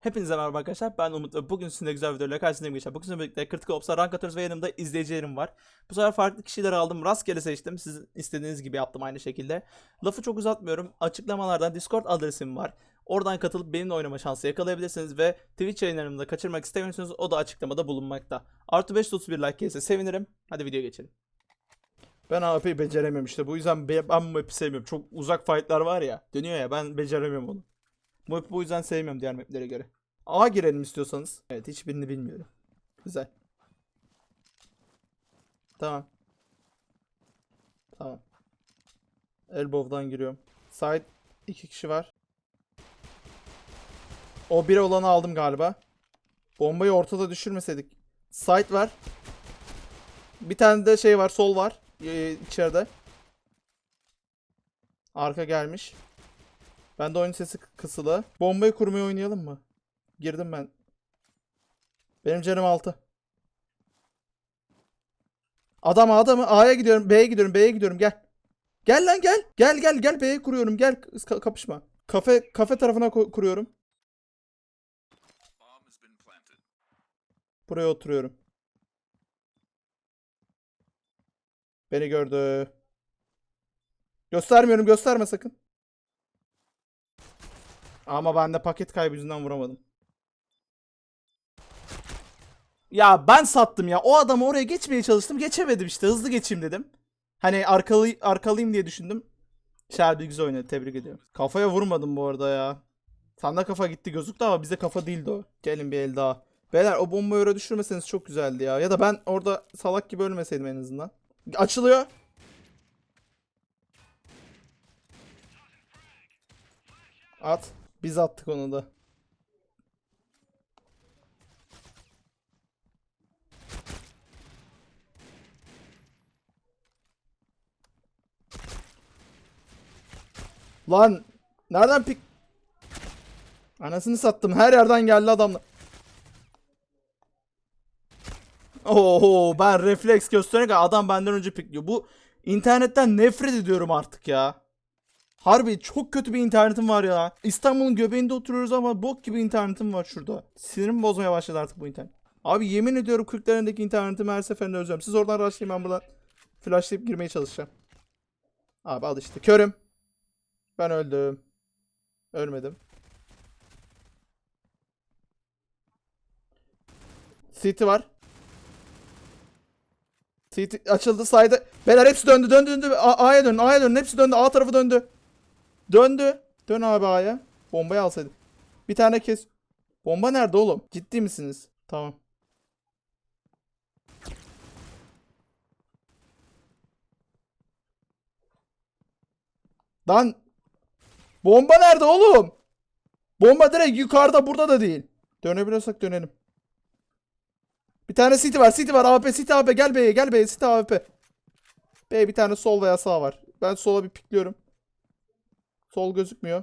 Hepinize merhaba arkadaşlar. Ben Umut ve bugün sizinle güzel videoyla karşınızdayım arkadaşlar. Bugün sizinle birlikte Critical Ops'a rank atıyoruz ve yanımda izleyicilerim var. Bu sefer farklı kişileri aldım. Rastgele seçtim. Sizin istediğiniz gibi yaptım aynı şekilde. Lafı çok uzatmıyorum. Açıklamalardan Discord adresim var. Oradan katılıp benimle oynama şansı yakalayabilirsiniz ve Twitch yayınlarımı da kaçırmak istemiyorsanız o da açıklamada bulunmakta. Artı 531 like gelirse sevinirim. Hadi videoya geçelim. Ben AWP'yi beceremiyorum işte. Bu yüzden be- ben bu map'i sevmiyorum. Çok uzak fightlar var ya. Dönüyor ya ben beceremiyorum onu. Bu map'i bu yüzden sevmiyorum diğer maplere göre. A girelim istiyorsanız. Evet hiçbirini bilmiyorum. Güzel. Tamam. Tamam. Elbow'dan giriyorum. Side iki kişi var. O biri olanı aldım galiba. Bombayı ortada düşürmeseydik. Side var. Bir tane de şey var, sol var. Ee, içeride. Arka gelmiş. Ben de oyun sesi kısılı. Bombayı kurmayı oynayalım mı? Girdim ben. Benim canım 6. Adam adamı A'ya gidiyorum, B'ye gidiyorum, B'ye gidiyorum. Gel. Gel lan gel. Gel gel gel B'ye kuruyorum. Gel Ka- kapışma. Kafe kafe tarafına kuruyorum. Buraya oturuyorum. Beni gördü. Göstermiyorum, gösterme sakın. Ama ben de paket kaybı yüzünden vuramadım. Ya ben sattım ya. O adamı oraya geçmeye çalıştım. Geçemedim işte. Hızlı geçeyim dedim. Hani arkalı, arkalıyım diye düşündüm. Shelby güzel oynadı. Tebrik ediyorum. Kafaya vurmadım bu arada ya. Sende kafa gitti gözüktü ama bize kafa değildi o. Gelin bir el daha. Beyler o bombayı öyle düşürmeseniz çok güzeldi ya. Ya da ben orada salak gibi ölmeseydim en azından. Açılıyor. At. Biz attık onu da. Lan nereden pik Anasını sattım. Her yerden geldi adamlar. Oo ben refleks gösterene kadar adam benden önce pikliyor. Bu internetten nefret ediyorum artık ya. Harbi çok kötü bir internetim var ya. İstanbul'un göbeğinde oturuyoruz ama bok gibi internetim var şurada. Sinirimi bozmaya başladı artık bu internet. Abi yemin ediyorum 40'larındaki internetimi her seferinde özlüyorum. Siz oradan rushlayın ben buradan flashlayıp girmeye çalışacağım. Abi al işte körüm. Ben öldüm. Ölmedim. City var. City açıldı saydı. Beyler hepsi döndü döndü döndü. A'ya dön A'ya dön. Hepsi döndü. A tarafı döndü. Döndü. Dön abi A'ya. Bombayı alsaydım. Bir tane kes. Bomba nerede oğlum? Ciddi misiniz? Tamam. Lan. Bomba nerede oğlum? Bomba direkt yukarıda burada da değil. Dönebiliyorsak dönelim. Bir tane City var. City var. AWP City AWP gel B'ye gel B'ye City AWP. B bir tane sol veya sağ var. Ben sola bir pikliyorum. Sol gözükmüyor.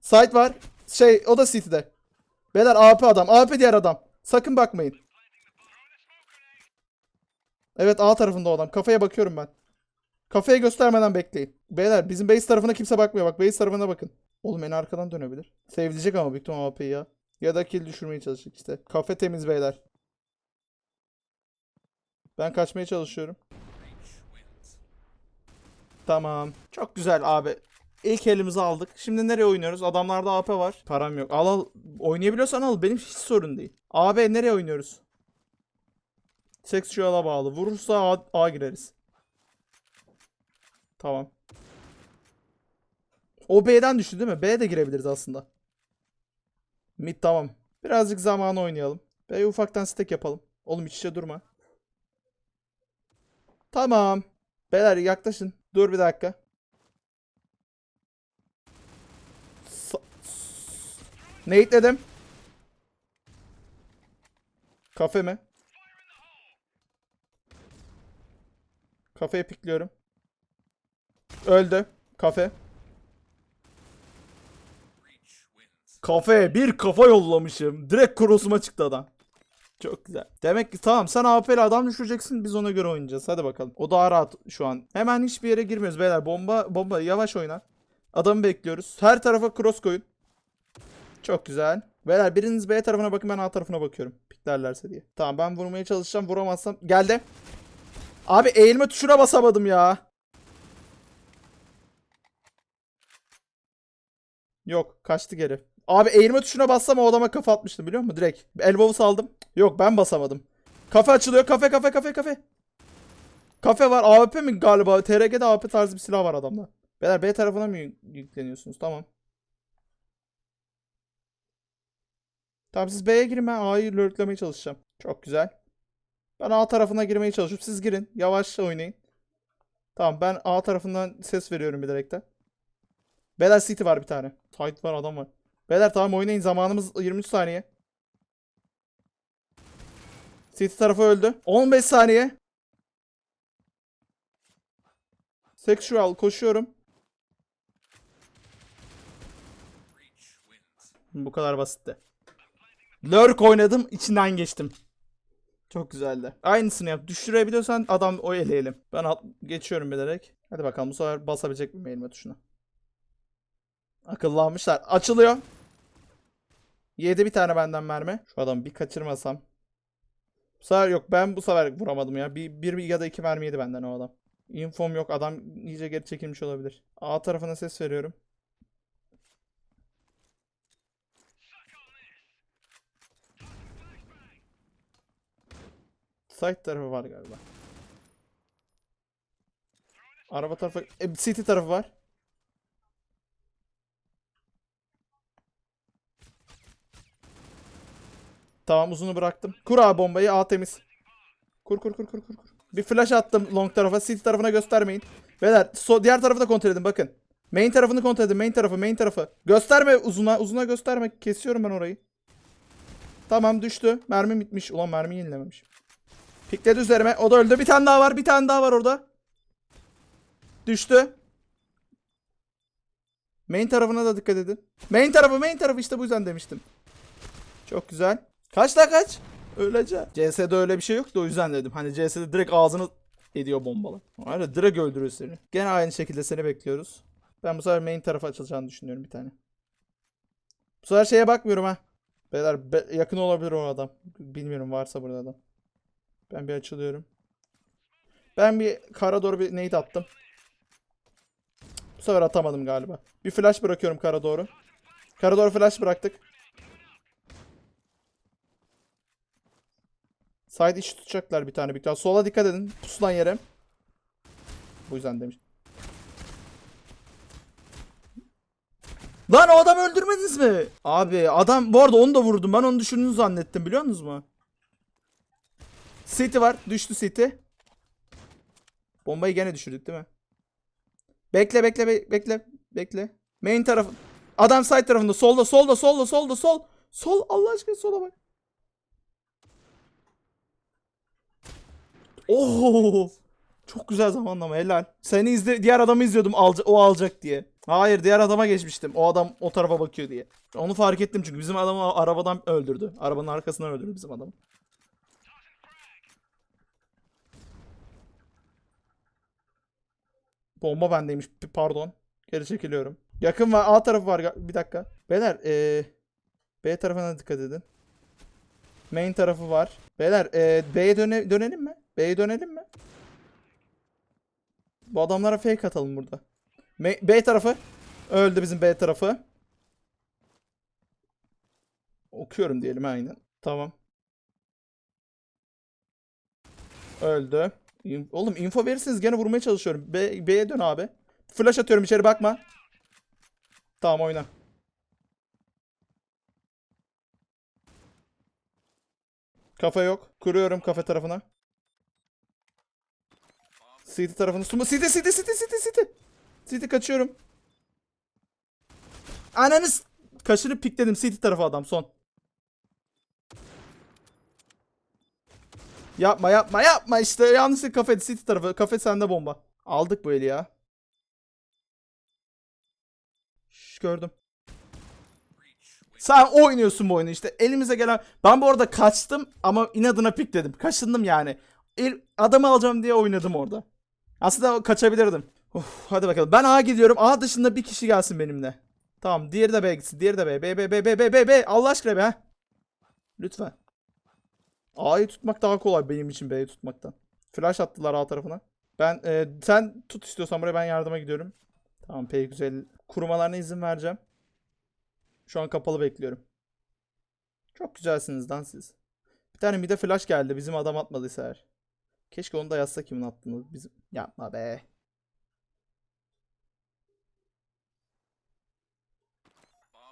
Side var. Şey o da City'de. Beyler AWP adam. AWP diğer adam. Sakın bakmayın. Evet A tarafında o adam. Kafaya bakıyorum ben. Kafaya göstermeden bekleyin. Beyler bizim base tarafına kimse bakmıyor. Bak base tarafına bakın. Oğlum en arkadan dönebilir. Sevilecek ama büyük ihtimal AWP'yi ya. Ya da kill düşürmeye çalışacak işte. Kafe temiz beyler. Ben kaçmaya çalışıyorum. Tamam. Çok güzel abi. İlk elimizi aldık. Şimdi nereye oynuyoruz? Adamlarda AP var. Param yok. Al al. Oynayabiliyorsan al. Benim hiç sorun değil. AB nereye oynuyoruz? Sexual'a bağlı. Vurursa A, A gireriz. Tamam. O B'den düştü değil mi? B'ye de girebiliriz aslında. Mid tamam. Birazcık zamanı oynayalım. B'ye ufaktan stack yapalım. Oğlum iç içe durma. Tamam. Beyler yaklaşın. Dur bir dakika. Ne dedim? Kafe mi? Kafeye pikliyorum. Öldü. Kafe. Kafeye bir kafa yollamışım. Direkt cross'uma çıktı adam. Çok güzel. Demek ki tamam sen AWP'li adam düşüreceksin biz ona göre oynayacağız. Hadi bakalım. O daha rahat şu an. Hemen hiçbir yere girmiyoruz beyler. Bomba bomba yavaş oyna. Adamı bekliyoruz. Her tarafa cross koyun. Çok güzel. Beyler biriniz B tarafına bakın ben A tarafına bakıyorum. Piklerlerse diye. Tamam ben vurmaya çalışacağım. Vuramazsam. Geldi. Abi eğilme tuşuna basamadım ya. Yok kaçtı geri. Abi eğilme tuşuna bassam o adama kafa atmıştım biliyor musun? Direkt. Elbow'u saldım. Yok ben basamadım. Kafe açılıyor. Kafe kafe kafe kafe. Kafe var. AWP mi galiba? TRG'de AWP tarzı bir silah var adamda. Beyler B tarafına mı yük- yükleniyorsunuz? Tamam. Tamam siz B'ye girin ben A'yı lurklamaya çalışacağım. Çok güzel. Ben A tarafına girmeye çalışıyorum. Siz girin. Yavaş oynayın. Tamam ben A tarafından ses veriyorum bir direkten. Beyler City var bir tane. Tight var adam var. Beyler tamam oynayın. Zamanımız 23 saniye. City tarafı öldü. 15 saniye. Sexual koşuyorum. Bu kadar basitti. Lurk oynadım, içinden geçtim. Çok güzeldi. Aynısını yap. Düşürebiliyorsan adam o eleyelim. Ben at- geçiyorum bilerek. Hadi bakalım bu sefer basabilecek miyim elime tuşuna? Akıllanmışlar. Açılıyor. Yedi bir tane benden mermi. Şu adamı bir kaçırmasam. Bu sefer yok ben bu sefer vuramadım ya. Bir, bir ya da iki mermi yedi benden o adam. Infom yok. Adam iyice geri çekilmiş olabilir. A tarafına ses veriyorum. Side tarafı var galiba. Araba tarafı... E, city tarafı var. Tamam uzunu bıraktım. Kur abi bombayı. A temiz. Kur kur kur kur kur. Bir flash attım long tarafa. City tarafına göstermeyin. Beyler so diğer tarafı da kontrol edin bakın. Main tarafını kontrol edin. Main tarafı main tarafı. Gösterme uzuna. Uzuna gösterme. Kesiyorum ben orayı. Tamam düştü. Mermi bitmiş. Ulan mermi yenilememiş. Pikledi üzerime. O da öldü. Bir tane daha var. Bir tane daha var orada. Düştü. Main tarafına da dikkat edin. Main tarafı main tarafı işte bu yüzden demiştim. Çok güzel. Kaç la kaç? Öleceğim. CS'de öyle bir şey yoktu o yüzden dedim. Hani CS'de direkt ağzını ediyor bombalar. Öyle direkt öldürüyor seni. Gene aynı şekilde seni bekliyoruz. Ben bu sefer main tarafa açılacağını düşünüyorum bir tane. Bu sefer şeye bakmıyorum ha. Beyler be- yakın olabilir o adam. Bilmiyorum varsa burada adam. Ben bir açılıyorum. Ben bir kara doğru bir nade attım. Bu sefer atamadım galiba. Bir flash bırakıyorum kara doğru. Kara doğru flash bıraktık. Side içi tutacaklar bir tane bir tane. Sola dikkat edin. Pusulan yere. Bu yüzden demiş. Lan o adamı öldürmediniz mi? Abi adam bu arada onu da vurdum. Ben onu düşürdüğünü zannettim biliyor musunuz mu? City var. Düştü City. Bombayı gene düşürdük değil mi? Bekle bekle be- bekle. Bekle. Main tarafı. Adam side tarafında. Solda solda solda solda sol. Sol Allah aşkına sola bak. Oo! Çok güzel zamanlama helal. Seni izle diğer adamı izliyordum alca- o alacak diye. Hayır diğer adama geçmiştim. O adam o tarafa bakıyor diye. Onu fark ettim çünkü bizim adamı arabadan öldürdü. Arabanın arkasından öldürdü bizim adamı. Bomba bendeymiş. Pardon. Geri çekiliyorum. Yakın var. A tarafı var. Bir dakika. Beyler ee, B tarafına dikkat edin. Main tarafı var. Beyler ee, B'ye döne dönelim mi? B'ye dönelim mi? Bu adamlara fake atalım burada. B tarafı. Öldü bizim B tarafı. Okuyorum diyelim aynen. Tamam. Öldü. Oğlum info verirseniz gene vurmaya çalışıyorum. B B'ye dön abi. Flash atıyorum içeri bakma. Tamam oyna. Kafa yok. Kuruyorum kafe tarafına. City tarafını sunma. City City City City City. City kaçıyorum. Ananız kaşını pikledim City tarafı adam son. Yapma yapma yapma işte yanlışlıkla kafe City tarafı. Kafe sende bomba. Aldık bu eli ya. Şş, gördüm. Sen oynuyorsun bu oyunu işte. Elimize gelen... Ben bu arada kaçtım ama inadına pikledim. Kaşındım yani. El... Adamı alacağım diye oynadım orada. Aslında kaçabilirdim. Of, hadi bakalım. Ben A gidiyorum. A dışında bir kişi gelsin benimle. Tamam diğeri de B gitsin. Diğeri de B. B B B B B B B. Allah aşkına be. Lütfen. A'yı tutmak daha kolay benim için B'yi tutmaktan. Flash attılar A tarafına. Ben e, sen tut istiyorsan buraya ben yardıma gidiyorum. Tamam pek güzel. Kurumalarına izin vereceğim. Şu an kapalı bekliyorum. Çok güzelsiniz lan siz. Bir tane mide flash geldi. Bizim adam atmadıysa eğer. Keşke onu da yazsa kimin attığını. Bizim... Yapma be.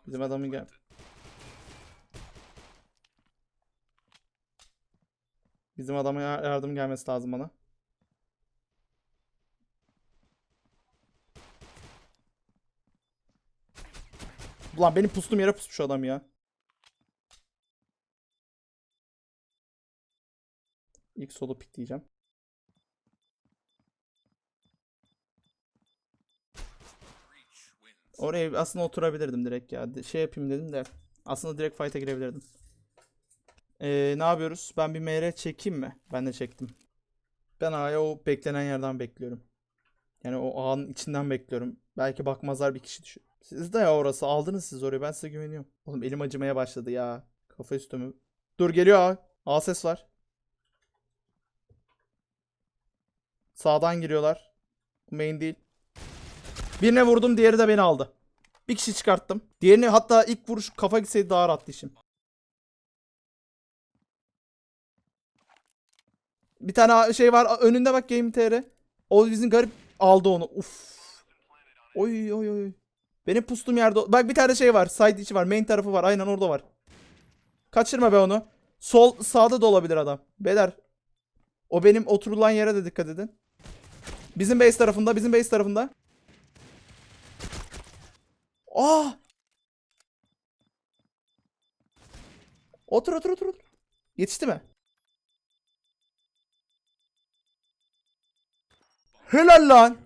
Bizim adamın gel. Bizim adama ya- yardım gelmesi lazım bana. Ulan benim pustum yere pusmuş adam ya. İlk solo pick diyeceğim. Oraya aslında oturabilirdim direkt ya. Şey yapayım dedim de. Aslında direkt fight'a girebilirdim. Ee, ne yapıyoruz? Ben bir MR çekeyim mi? Ben de çektim. Ben A'ya o beklenen yerden bekliyorum. Yani o A'nın içinden bekliyorum. Belki bakmazlar bir kişi düşün. Siz de ya orası. Aldınız siz orayı. Ben size güveniyorum. Oğlum elim acımaya başladı ya. Kafa üstümü. Dur geliyor A. A ses var. Sağdan giriyorlar. Main değil. Birine vurdum diğeri de beni aldı. Bir kişi çıkarttım. Diğerini hatta ilk vuruş kafa gitseydi daha rahattı işim. Bir tane şey var önünde bak Game. O bizim garip aldı onu. Uf. Oy oy oy. Benim pustum yerde. Bak bir tane şey var. Side içi var. Main tarafı var. Aynen orada var. Kaçırma be onu. Sol sağda da olabilir adam. Beyler. O benim oturulan yere de dikkat edin. Bizim base tarafında. Bizim base tarafında. Aa! Otur otur otur otur. Yetişti mi? Helal lan.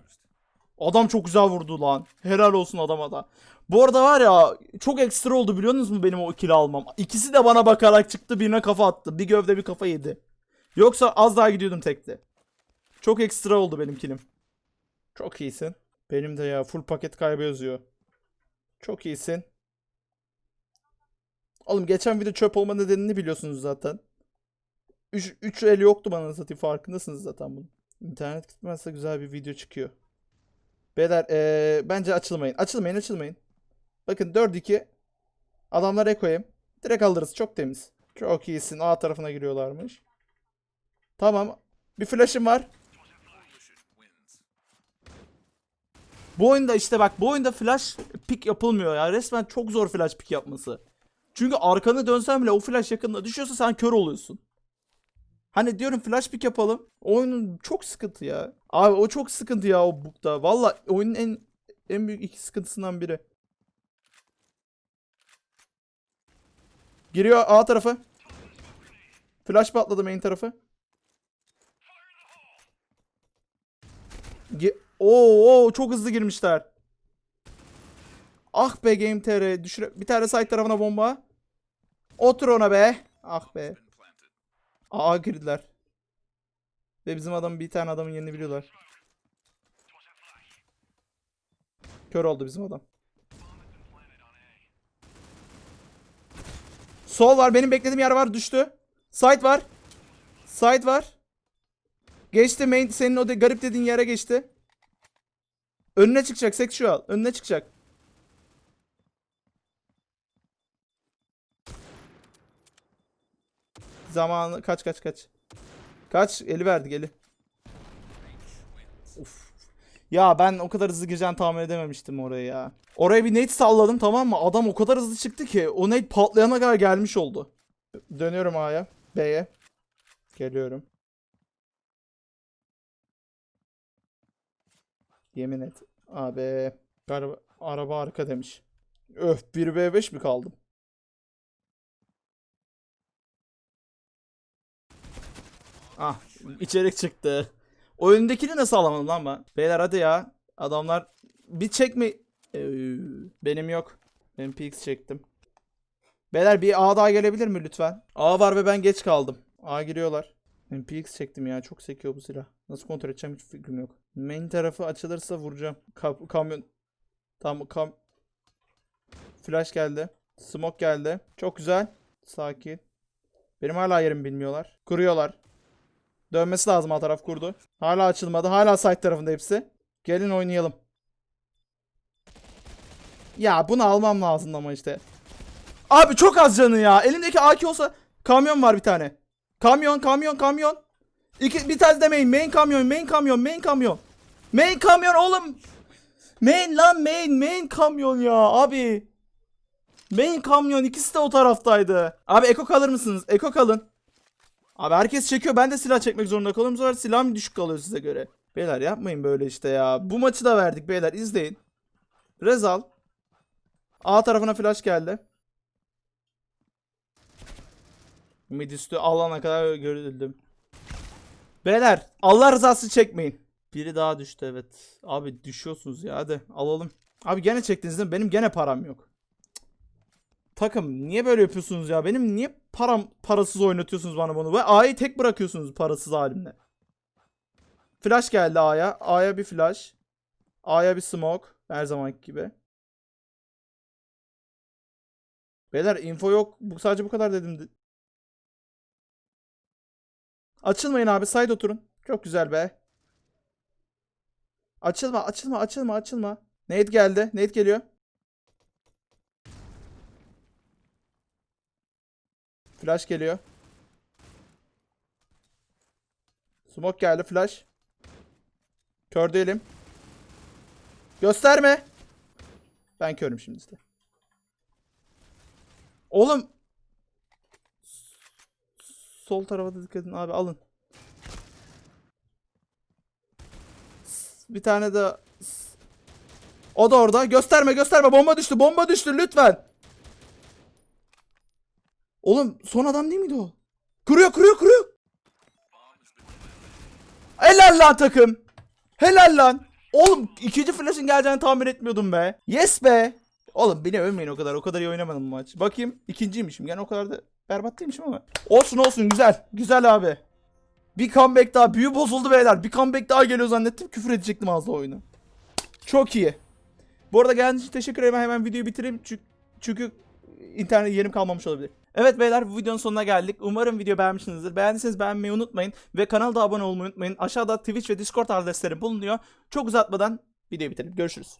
Adam çok güzel vurdu lan. Helal olsun adama da. Bu arada var ya çok ekstra oldu biliyor musunuz benim o kill almam. İkisi de bana bakarak çıktı birine kafa attı. Bir gövde bir kafa yedi. Yoksa az daha gidiyordum tekte. Çok ekstra oldu benim killim. Çok iyisin. Benim de ya full paket kaybı yazıyor. Çok iyisin. Oğlum geçen video çöp olma nedenini biliyorsunuz zaten. 3 3 el yoktu bana satayım farkındasınız zaten bunun. İnternet gitmezse güzel bir video çıkıyor. Beyler eee, bence açılmayın. Açılmayın açılmayın. Bakın 4-2. Adamlar ekoyim. Direkt alırız. Çok temiz. Çok iyisin. A tarafına giriyorlarmış. Tamam. Bir flash'ım var. Bu oyunda işte bak bu oyunda flash pick yapılmıyor ya. Resmen çok zor flash pick yapması. Çünkü arkanı dönsen bile o flash yakında düşüyorsa sen kör oluyorsun. Hani diyorum flash pick yapalım. Oyunun çok sıkıntı ya. Abi o çok sıkıntı ya o bug'da. Valla oyunun en en büyük iki sıkıntısından biri. Giriyor A tarafı. Flash patladı main tarafı. Oo, çok hızlı girmişler. Ah be Game TR düşüre bir tane side tarafına bomba. Otur ona be. Ah be. Aa girdiler. Ve bizim adam bir tane adamın yerini biliyorlar. Kör oldu bizim adam. Sol var. Benim beklediğim yer var. Düştü. Side var. Side var. Geçti main. Senin o de, garip dediğin yere geçti. Önüne çıkacak. Sexual. Önüne çıkacak. Zamanı kaç kaç kaç. Kaç? Eli verdi eli. Uf. Ya ben o kadar hızlı gireceğini tahmin edememiştim oraya ya. Oraya bir nade salladım tamam mı? Adam o kadar hızlı çıktı ki o nade patlayana kadar gelmiş oldu. Dönüyorum A'ya. B'ye. Geliyorum. Yemin et. Abi. Araba arka demiş. Öf 1v5 mi kaldım? Ah içerik çıktı. O önündekini nasıl alamadım lan ben? Beyler hadi ya. Adamlar bir çekme. Ee, benim yok. Ben PX çektim. Beyler bir A daha gelebilir mi lütfen? A var ve ben geç kaldım. A giriyorlar. Ben PX çektim ya. Çok sekiyor bu silah. Nasıl kontrol edeceğim hiç fikrim yok. Main tarafı açılırsa vuracağım. Ka- kamyon. Tam kam Flash geldi. Smoke geldi. Çok güzel. Sakin. Benim hala yerimi bilmiyorlar. Kuruyorlar. Dönmesi lazım alt taraf kurdu. Hala açılmadı. Hala side tarafında hepsi. Gelin oynayalım. Ya bunu almam lazım ama işte. Abi çok az canı ya. Elimdeki AK olsa kamyon var bir tane. Kamyon, kamyon, kamyon. İki, bir tane de main. Main kamyon, main kamyon, main kamyon. Main kamyon oğlum. Main lan main, main kamyon ya abi. Main kamyon ikisi de o taraftaydı. Abi eko kalır mısınız? Eko kalın. Abi herkes çekiyor. Ben de silah çekmek zorunda kalıyorum. Bu sefer silahım düşük kalıyor size göre. Beyler yapmayın böyle işte ya. Bu maçı da verdik beyler. izleyin. Rezal. A tarafına flash geldi. Mid üstü alana kadar görüldüm. Beyler Allah rızası çekmeyin. Biri daha düştü evet. Abi düşüyorsunuz ya hadi alalım. Abi gene çektiniz değil mi? Benim gene param yok. Takım niye böyle yapıyorsunuz ya? Benim niye param parasız oynatıyorsunuz bana bunu? Ve A'yı tek bırakıyorsunuz parasız halimle. Flash geldi A'ya. A'ya bir flash. A'ya bir smoke. Her zamanki gibi. Beyler info yok. Bu sadece bu kadar dedim. Açılmayın abi. Side oturun. Çok güzel be. Açılma, açılma, açılma, açılma. Nate geldi. Nate geliyor. Flash geliyor. Smoke geldi. Flash. Kör değilim. Gösterme. Ben körüm şimdi işte. Oğlum. Sol tarafa da dikkat edin abi alın. Bir tane de o da orada. Gösterme gösterme. Bomba düştü. Bomba düştü lütfen. Oğlum son adam değil miydi o? Kuruyor kuruyor kuruyor. Helal lan takım. Helal lan. Oğlum ikinci flash'ın geleceğini tahmin etmiyordum be. Yes be. Oğlum beni övmeyin o kadar. O kadar iyi oynamadım bu maç. Bakayım ikinciymişim. Yani o kadar da berbat değilmişim ama. Olsun olsun güzel. Güzel abi. Bir comeback daha. Büyü bozuldu beyler. Bir comeback daha geliyor zannettim. Küfür edecektim az da oyunu. Çok iyi. Bu arada geldiğiniz için teşekkür ederim. Hemen videoyu bitireyim. Çünkü, çünkü internet yerim kalmamış olabilir. Evet beyler bu videonun sonuna geldik. Umarım video beğenmişsinizdir. Beğendiyseniz beğenmeyi unutmayın. Ve kanala da abone olmayı unutmayın. Aşağıda Twitch ve Discord adresleri bulunuyor. Çok uzatmadan videoyu bitirelim. Görüşürüz.